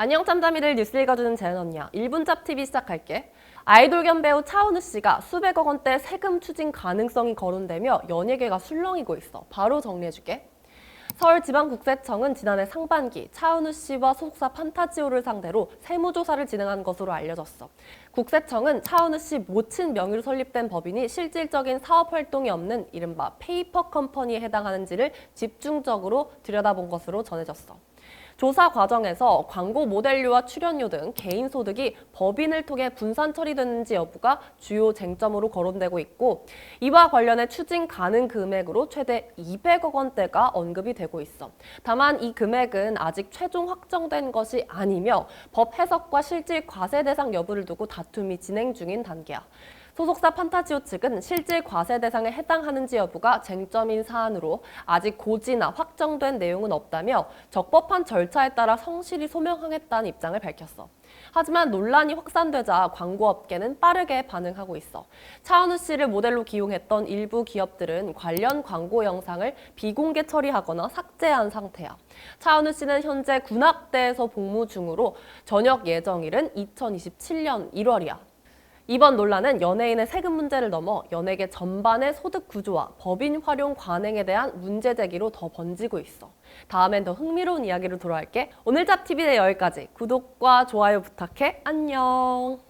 안녕 짬짬이들 뉴스 읽어주는 재은 언니야. 1분 짭TV 시작할게. 아이돌 겸 배우 차은우 씨가 수백억 원대 세금 추징 가능성이 거론되며 연예계가 술렁이고 있어. 바로 정리해줄게. 서울지방국세청은 지난해 상반기 차은우 씨와 소속사 판타지오를 상대로 세무조사를 진행한 것으로 알려졌어. 국세청은 차은우 씨 모친 명의로 설립된 법인이 실질적인 사업 활동이 없는 이른바 페이퍼 컴퍼니에 해당하는지를 집중적으로 들여다본 것으로 전해졌어. 조사 과정에서 광고 모델료와 출연료 등 개인 소득이 법인을 통해 분산 처리되는지 여부가 주요 쟁점으로 거론되고 있고 이와 관련해 추징 가능 금액으로 최대 200억 원대가 언급이 되고 있어. 다만 이 금액은 아직 최종 확정된 것이 아니며 법 해석과 실질 과세 대상 여부를 두고 다툼이 진행 중인 단계야. 소속사 판타지오 측은 실질 과세 대상에 해당하는지 여부가 쟁점인 사안으로 아직 고지나 확정된 내용은 없다며 적법한 절차에 따라 성실히 소명하겠다는 입장을 밝혔어. 하지만 논란이 확산되자 광고업계는 빠르게 반응하고 있어. 차은우 씨를 모델로 기용했던 일부 기업들은 관련 광고 영상을 비공개 처리하거나 삭제한 상태야. 차은우 씨는 현재 군악대에서 복무 중으로 전역 예정일은 2027년 1월이야. 이번 논란은 연예인의 세금 문제를 넘어 연예계 전반의 소득 구조와 법인 활용 관행에 대한 문제 제기로 더 번지고 있어. 다음엔 더 흥미로운 이야기로 돌아올게. 오늘 잡TV는 여기까지. 구독과 좋아요 부탁해. 안녕.